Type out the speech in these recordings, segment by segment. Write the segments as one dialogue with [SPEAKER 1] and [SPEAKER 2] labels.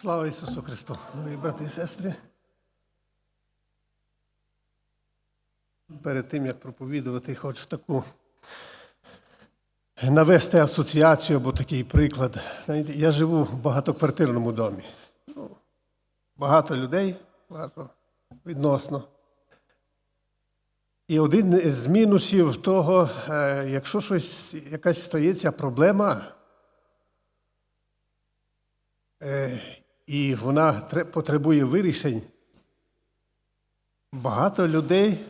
[SPEAKER 1] Слава Ісусу Христу, дорогі брати і сестри. Перед тим, як проповідувати, хочу таку навести асоціацію або такий приклад. Я живу в багатоквартирному домі. Ну, багато людей, багато відносно. І один з мінусів того, е, якщо щось, якась стається проблема, е, і вона потребує вирішень, багато людей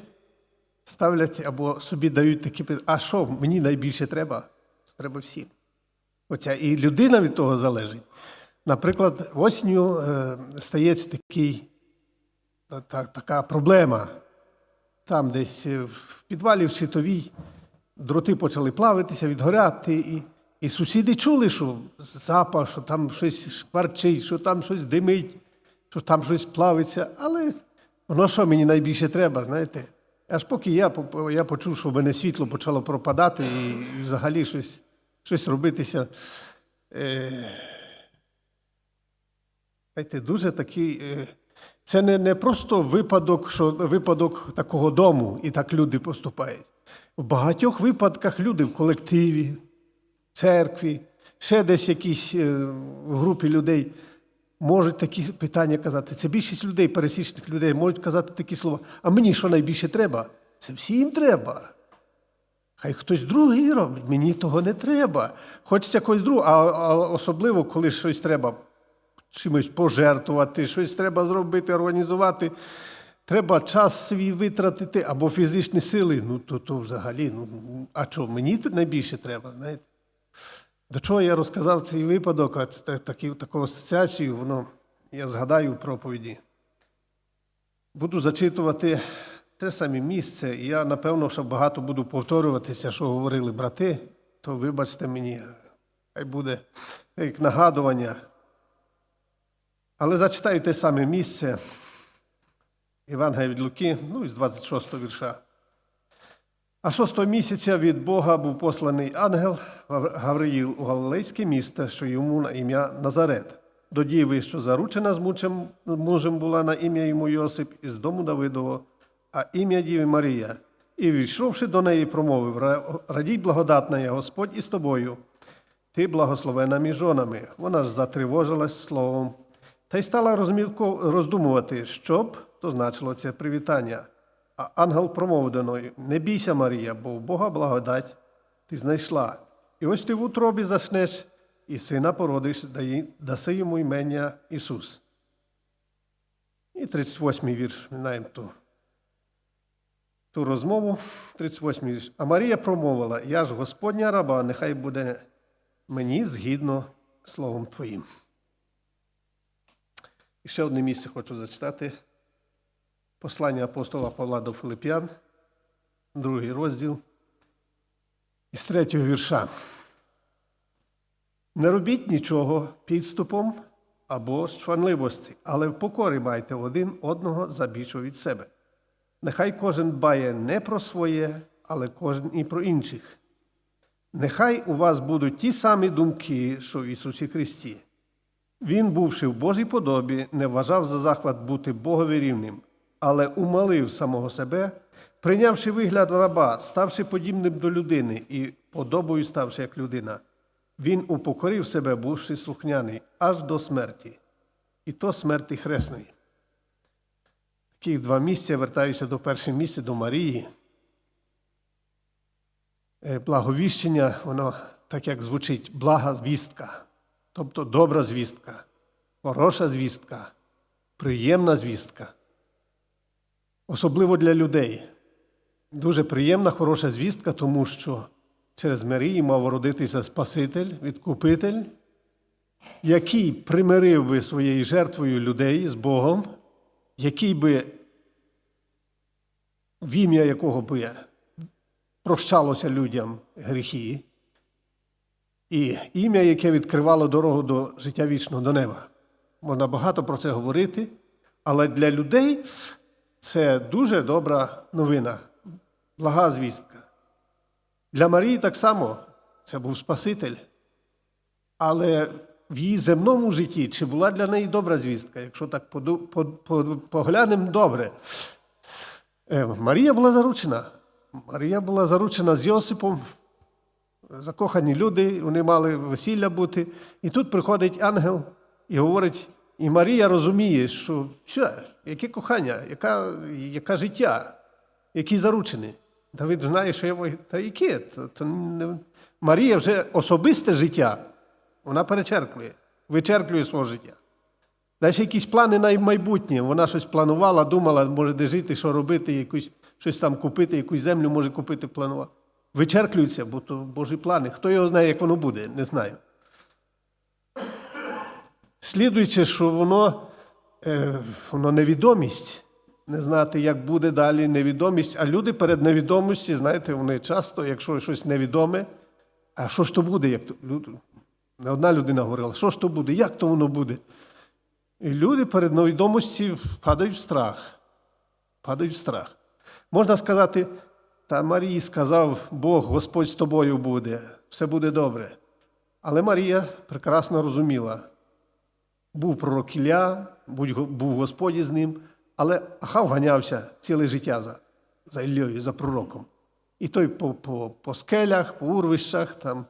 [SPEAKER 1] ставлять або собі дають такі питання, а що мені найбільше треба? Треба всім. Оця і людина від того залежить. Наприклад, осінню е, стається такий, та- та- така проблема. Там десь в підвалі в щитовій дроти почали плавитися, відгоряти, і, і сусіди чули, що запах, що там щось шкварчить, що там щось димить, що там щось плавиться. Але воно що мені найбільше треба, знаєте? Аж поки я, я почув, що в мене світло почало пропадати і, взагалі щось, щось робитися. Е, Знаєте, дуже такий. е, Це не, не просто випадок, що випадок такого дому, і так люди поступають. В багатьох випадках люди в колективі, церкві, ще десь якісь е, в групі людей можуть такі питання казати. Це більшість людей, пересічних людей, можуть казати такі слова. А мені що найбільше треба? Це всім треба. Хай хтось другий робить, мені того не треба. Хочеться когось другого, а, а особливо, коли щось треба чимось пожертвувати, щось треба зробити, організувати. Треба час свій витратити або фізичні сили. Ну, то, то взагалі, ну, а що, мені найбільше треба, знаєте? До чого я розказав цей випадок, а це такі, таку асоціацію, воно я згадаю в проповіді. Буду зачитувати те саме місце, і я, напевно, що багато буду повторюватися, що говорили брати, то вибачте мені, хай буде як нагадування. Але зачитаю те саме місце Євангелія від Луки, ну, з 26 вірша. А шостого місяця від Бога був посланий ангел Гавриїл у Галилейське місто, що йому на ім'я Назарет, до діви, що заручена з мучем, мужем була на ім'я йому Йосип із дому Давидового, а ім'я Діви Марія. І війшовши до неї, промовив: «Ра- Радій благодатна я, Господь із тобою. Ти благословена між жонами. Вона ж затривожилась словом. Та й стала роздумувати, що б то значило це привітання. А ангел промовив до неї: Не бійся, Марія, бо в Бога благодать ти знайшла. І ось ти в утробі заснеш, і сина породиш, даси йому імення Ісус. І 38-й вірш, знаємо ту, ту розмову, 38-й вірш. А Марія промовила: Я ж Господня раба, нехай буде мені згідно словом Твоїм. І ще одне місце хочу зачитати. Послання апостола Павла до Филип'ян, другий розділ, із третього вірша. Не робіть нічого підступом або з чванливості, але в покорі майте один одного за більшого від себе. Нехай кожен дбає не про своє, але кожен і про інших. Нехай у вас будуть ті самі думки, що в Ісусі Христі. Він, бувши в Божій подобі, не вважав за захват бути Богові рівним, але умалив самого себе, прийнявши вигляд раба, ставши подібним до людини і подобою ставши як людина. Він упокорив себе, бувши слухняний, аж до смерті, і то смерті хресної. Таких два місця вертаюся до першого місця, до Марії. Е, Благовіщення, воно так як звучить, блага звістка, тобто добра звістка, хороша звістка, приємна звістка. Особливо для людей. Дуже приємна, хороша звістка, тому що через Марії мав родитися Спаситель, відкупитель, який примирив би своєю жертвою людей з Богом, який би, в ім'я якого би прощалося людям гріхи, і ім'я, яке відкривало дорогу до життя вічного до неба. Можна багато про це говорити, але для людей це дуже добра новина, блага звістка. Для Марії так само це був Спаситель. Але в її земному житті, чи була для неї добра звістка, якщо так поглянемо добре. Е, Марія була заручена. Марія була заручена з Йосипом. Закохані люди, вони мали весілля бути. І тут приходить ангел і говорить, і Марія розуміє, що що, яке кохання, яка, яке життя, які заручені. Давид знає, що воюю. Та яке? То, то не... Марія вже особисте життя, вона перечеркує, вичерклює свого життя. Далі якісь плани на майбутнє. Вона щось планувала, думала, може де жити, що робити, якусь, щось там купити, якусь землю може купити, планувала. Вичерклюються, бо то Божі плани. Хто його знає, як воно буде, не знаю. Слідуючи, що воно, е, воно невідомість, не знати, як буде далі невідомість. А люди перед невідомістю, знаєте, вони часто, якщо щось невідоме, а що ж то буде? Як то? Не одна людина говорила, що ж то буде, як то воно буде? І люди перед невідомості впадають в страх. Падають в страх. Можна сказати, та Марії сказав Бог, Господь з тобою буде, все буде добре. Але Марія прекрасно розуміла, був пророк Ілля, був Господь із ним, але Ахав ганявся ціле життя за, за Іллею, за пророком. І той по, по, по скелях, по урвищах там.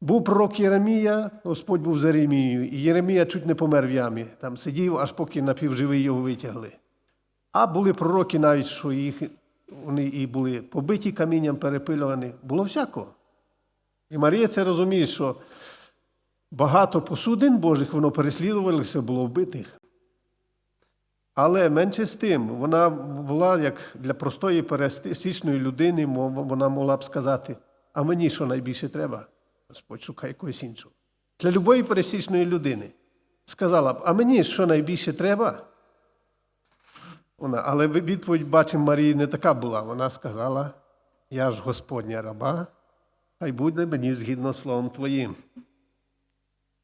[SPEAKER 1] Був пророк Єремія, Господь був за Єремією, і Єремія чуть не помер в ямі. Там сидів, аж поки напівживий його витягли. А були пророки навіть, що їх вони і були побиті камінням, перепилювані. Було всякого. І Марія це розуміє, що багато посудин Божих воно переслідувалося, було вбитих. Але менше з тим, вона була як для простої пересічної людини, вона могла б сказати, а мені що найбільше треба? Господь шукає когось іншого. Для любої пересічної людини сказала б, а мені що найбільше треба? Вона, але відповідь, бачимо, Марії не така була. Вона сказала: Я ж Господня раба, хай буде мені згідно з словом Твоїм.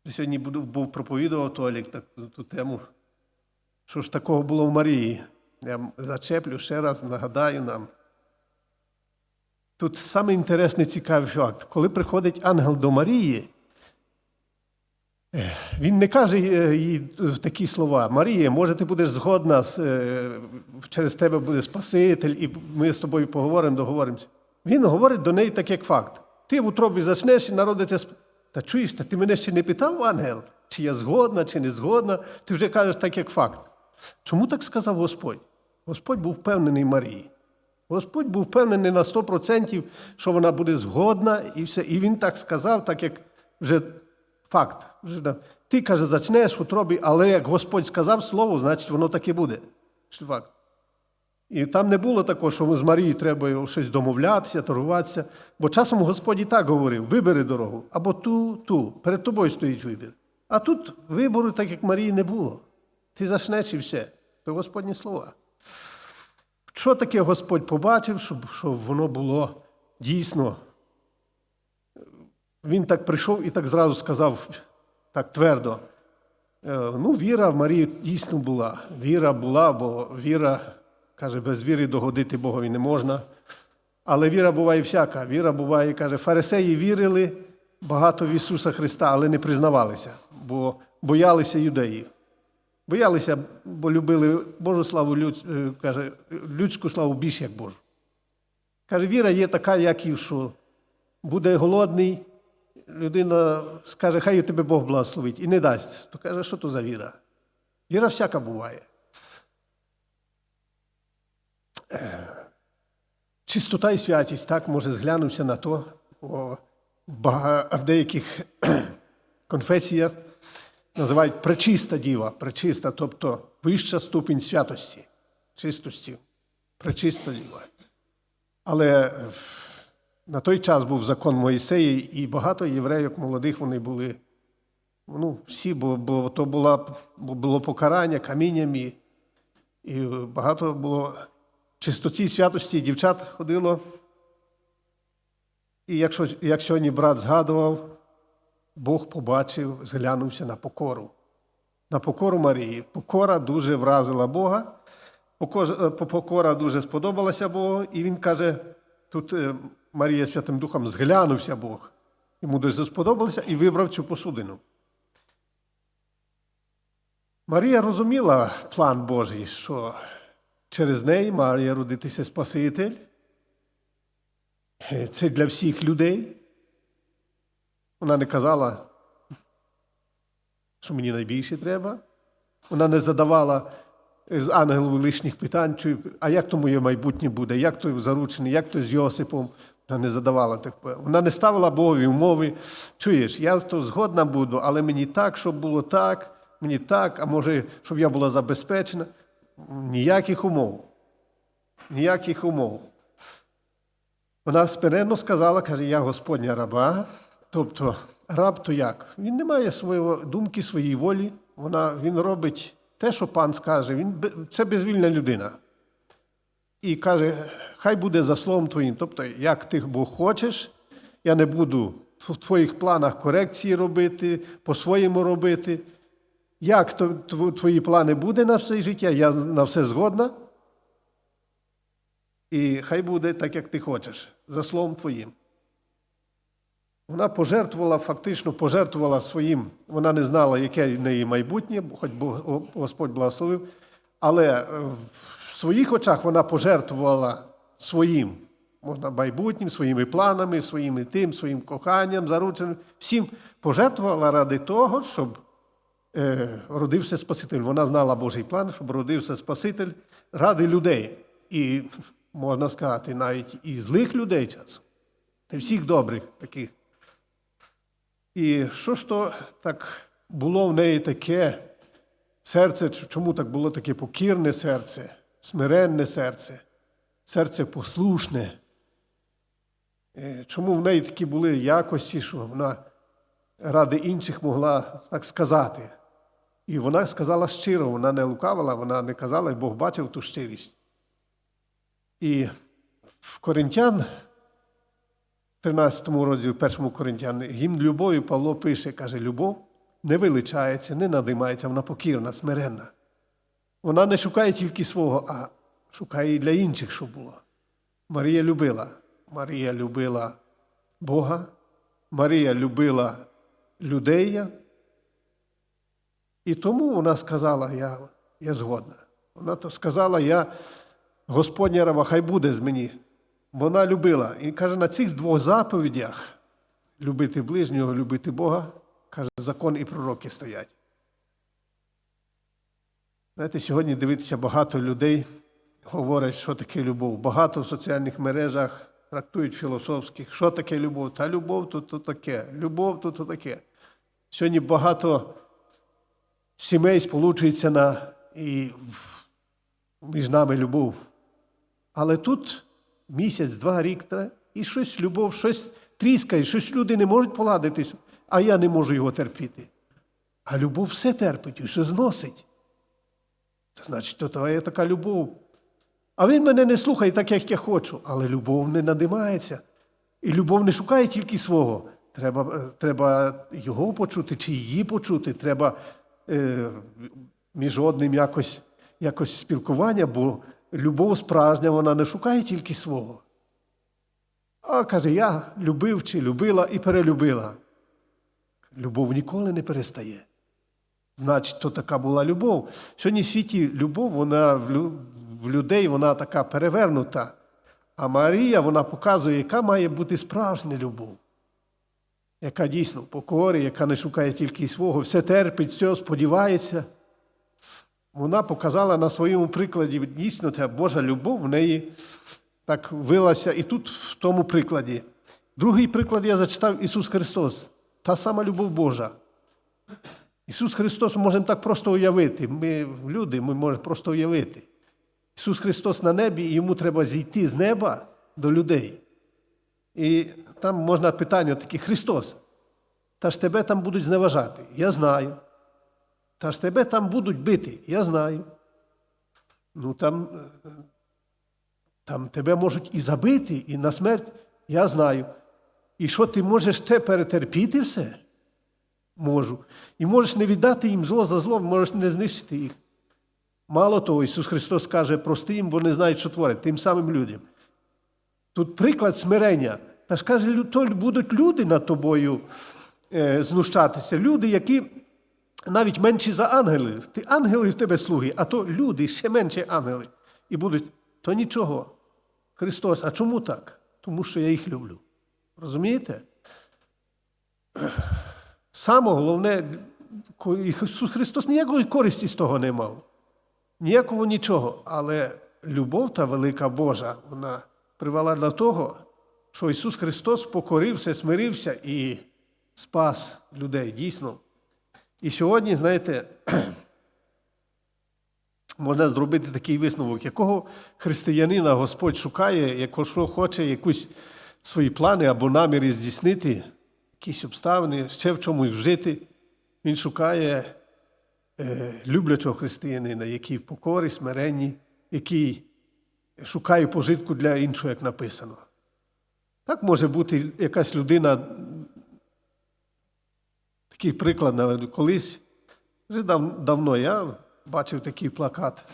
[SPEAKER 1] Сьогодні буду, був проповідував Толік так, ту тему. Що ж такого було в Марії? Я зачеплю ще раз, нагадаю нам. Тут саме інтересний цікавий факт. Коли приходить ангел до Марії, він не каже е, їй е, такі слова: Марія, може, ти будеш згодна, е, через тебе буде Спаситель, і ми з тобою поговоримо, договоримося. Він говорить до неї так, як факт. Ти в утробі зачнеш і народиться. Та чуєш, та ти мене ще не питав, ангел, чи я згодна, чи не згодна. Ти вже кажеш так, як факт. Чому так сказав Господь? Господь був впевнений Марії. Господь був впевнений на 100%, що вона буде згодна, і все. І він так сказав, так як вже факт. Ти, каже, зачнеш в утробі, але як Господь сказав слово, значить воно так і буде. Факт. І там не було такого, що з Марії треба щось домовлятися, торгуватися. Бо часом Господь і так говорив: вибери дорогу, або ту, ту. Перед тобою стоїть вибір. А тут вибору, так як Марії, не було. Ти зачнеш і все. То Господні слова. Що таке Господь побачив, щоб, щоб воно було дійсно? Він так прийшов і так зразу сказав так твердо. Е, Ну, віра в Марії дійсно була. Віра була, бо віра, каже, без віри догодити Богові не можна. Але віра буває всяка. Віра буває, каже, фарисеї вірили багато в Ісуса Христа, але не признавалися, бо боялися юдеїв. Боялися, бо любили Божу славу, е, каже, людську славу більше, як Божу. Каже, віра є така, як і що буде голодний, людина скаже, хай тебе Бог благословить, і не дасть. То каже, що то за віра? Віра всяка буває. Е, Чистота і святість, так, може, зглянувся на то. О, в деяких конфесіях називають пречиста діва, пречиста, тобто вища ступінь святості, чистості, пречиста діва. Але на той час був закон Моїсеї, і багато євреїв молодих вони були. Ну, всі, бо, бо то була, було покарання камінням, і, і багато було чистоті, святості, дівчат ходило. І якщо, як сьогодні брат згадував, Бог побачив, зглянувся на покору. На покору Марії. Покора дуже вразила Бога. Е, Покора дуже сподобалася Богу, і він каже: тут е, Марія Святим Духом зглянувся Бог. Йому дуже сподобалося і вибрав цю посудину. Марія розуміла план Божий, що через неї має родитися Спаситель. Е, Це для всіх людей. Вона не казала, що мені найбільше треба. Вона не задавала з ангелу лишніх питань, а як то моє майбутнє буде, як то заручений, як то з Йосипом. Вона не задавала так. Вона не ставила Богові умови. Чуєш, я то згодна буду, але мені так, щоб було так, мені так, а може, щоб я була забезпечена. Ніяких умов. Ніяких умов. Вона смиренно сказала, каже, я Господня раба. Тобто, раб то як? Він не має своєї думки, своєї волі. Вона, він робить те, що пан скаже. Він, це безвільна людина. І каже, хай буде за словом твоїм. Тобто, як ти Бог хочеш, я не буду в твоїх планах корекції робити, по-своєму робити. Як твої плани буде на все життя, я на все згодна. І хай буде так, як ти хочеш, за словом твоїм. Вона пожертвувала, фактично пожертвувала своїм. Вона не знала, яке в неї майбутнє, хоч Бог, Господь благословив. Але е, в своїх очах вона пожертвувала своїм, можна майбутнім, своїми планами, своїми тим, своїм коханням, зарученим. Всім пожертвувала ради того, щоб родився Спаситель. Вона знала Божий план, щоб родився Спаситель ради людей. І можна сказати, навіть і злих людей часом, не всіх добрих таких. І що ж то так було в неї таке серце, чому так було таке покірне серце, смиренне серце, серце послушне? Е, Чому в неї такі були якості, що вона ради інших могла так сказати? І вона сказала щиро, вона не лукавила, вона не казала, і Бог бачив ту щирість. І в Коринтян, 13 розділі, 1 Коринтян, гімн любові Павло пише, каже, любов не величається, не надимається, вона покірна, смиренна. Вона не шукає тільки свого, а шукає і для інших, що було. Марія любила. Марія любила Бога, Марія любила людей. І тому вона сказала, я, я згодна. Вона то сказала, я Господня раба, хай буде з мені. Вона любила. І каже, на цих двох заповідях любити ближнього, любити Бога, каже, закон і пророки стоять. Знаєте, сьогодні дивитися багато людей говорять, що таке любов. Багато в соціальних мережах трактують філософських, що таке любов. Та любов то, то таке, любов то, то таке. Сьогодні багато сімей сполучується на і між нами любов. Але тут місяць, два, рік, і щось любов, щось тріскає, щось люди не можуть поладитись, а я не можу його терпіти. А любов все терпить, і все зносить. То значить, то твоя така любов. А він мене не слухає так, як я хочу, але любов не надимається. І любов не шукає тільки свого. Треба, е, треба його почути чи її почути. Треба між одним якось, якось спілкування, бо любов справжня, вона не шукає тільки свого. А каже, я любив чи любила і перелюбила. Любов ніколи не перестає. Значить, то така була любов. Сьогодні в світі любов, вона в людей вона така перевернута. А Марія вона показує, яка має бути справжня любов, яка дійсно покорі, яка не шукає тільки свого, все терпить, все сподівається. Вона показала на своєму прикладі дійсно ця Божа любов в неї так вилася і тут, в тому прикладі. Другий приклад я зачитав Ісус Христос. Та сама любов Божа. Ісус Христос ми можемо так просто уявити. Ми люди, ми можемо просто уявити. Ісус Христос на небі, і йому треба зійти з неба до людей. І там можна питання таке: Христос, та ж тебе там будуть зневажати. Я знаю. Та ж тебе там будуть бити, я знаю. Ну там, е, там тебе можуть і забити, і на смерть, я знаю. І що ти можеш те перетерпіти все? Можу. І можеш не віддати їм зло за зло, можеш не знищити їх. Мало того, Ісус Христос каже, прости їм, бо не знають, що творять, тим самим людям. Тут приклад смирення. Та ж каже, то будуть люди над тобою е, знущатися, люди, які навіть менші за ангелів. Ти ангели в тебе слуги, а то люди ще менше ангели. І будуть, то нічого. Христос, а чому так? Тому що я їх люблю. Розумієте? Саме головне, Ісус Христос ніякої користі з того не мав. Ніякого нічого. Але любов та велика Божа, вона привела до того, що Ісус Христос покорився, смирився і спас людей дійсно. І сьогодні, знаєте, можна зробити такий висновок, якого християнина Господь шукає, якщо хоче якусь свої плани або наміри здійснити, якісь обставини, ще в чомусь вжити. Він шукає е, люблячого християнина, який в покорі, смиренні, який шукає пожитку для іншого, як написано. Так може бути якась людина, такий приклад. Колись, вже дав, давно я бачив такий плакат.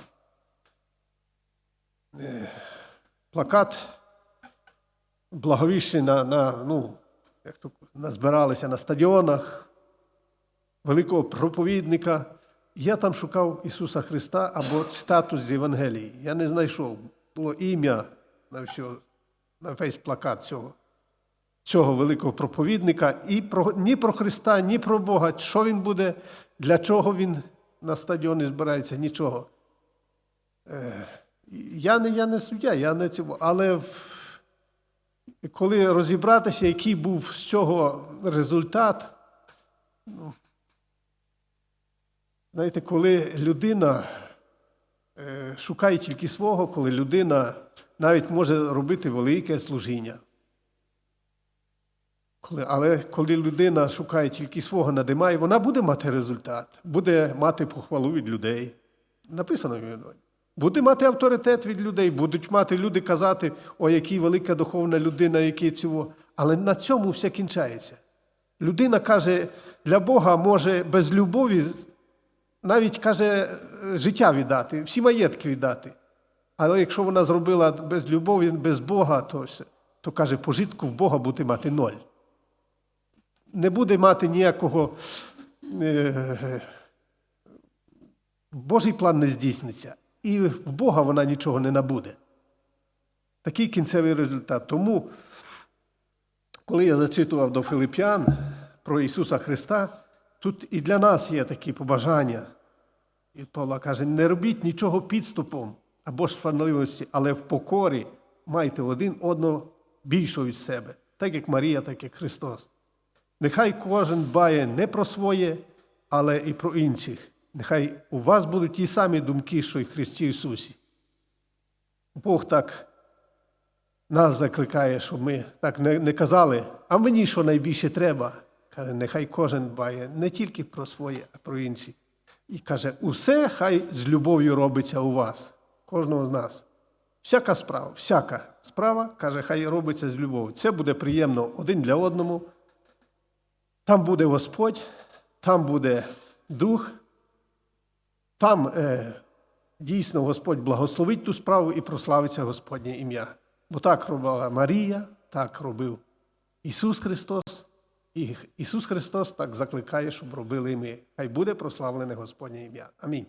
[SPEAKER 1] Е, Плакат благовіщення на, на, ну, як то, назбиралися на стадіонах, великого проповідника. Я там шукав Ісуса Христа або цитату з Євангелії. Я не знайшов. Було ім'я на всього, на весь плакат цього, цього великого проповідника. І про, ні про Христа, ні про Бога. Що він буде, для чого він на стадіоні збирається, нічого. Е, я не, я не суддя, я не цього. Але в- коли розібратися, який був з цього результат, Знаєте, коли людина шукає тільки свого, коли людина навіть може робити велике служіння. Але коли людина шукає тільки свого надимає, вона буде мати результат, буде мати похвалу від людей. Написано в Євангелії. Буде мати авторитет від людей, будуть мати люди казати, о, який велика духовна людина, який цього. Але на цьому все кінчається. Людина каже, для Бога може без любові навіть каже життя віддати, всі маєтки віддати. Але якщо вона зробила без любові, без Бога, то, то каже, пожитку в Бога буде мати ноль. Не буде мати ніякого. е, Божий план не здійсниться. І в Бога вона нічого не набуде. Такий кінцевий результат. Тому, коли я зачитував до Филип'ян про Ісуса Христа, тут і для нас є такі побажання. І Павла каже: не робіть нічого підступом або ж сварливості, але в покорі майте один одного більшого від себе, так як Марія, так як Христос. Нехай кожен дбає не про своє, але і про інших. Нехай у вас будуть ті самі думки, що й Христі Ісусі. Бог так нас закликає, щоб ми так не, не казали, а мені що найбільше треба. Каже, нехай кожен дбає не тільки про своє, а про інші. І каже, усе хай з любов'ю робиться у вас, кожного з нас. Всяка справа, всяка справа, каже, хай робиться з любов'ю. Це буде приємно один для одному. Там буде Господь, там буде Дух, там е, дійсно Господь благословить ту справу і прославиться Господнє ім'я. Бо так робила Марія, так робив Ісус Христос, і Ісус Христос так закликає, щоб робили ми. Хай буде прославлене Господнє ім'я. Амінь.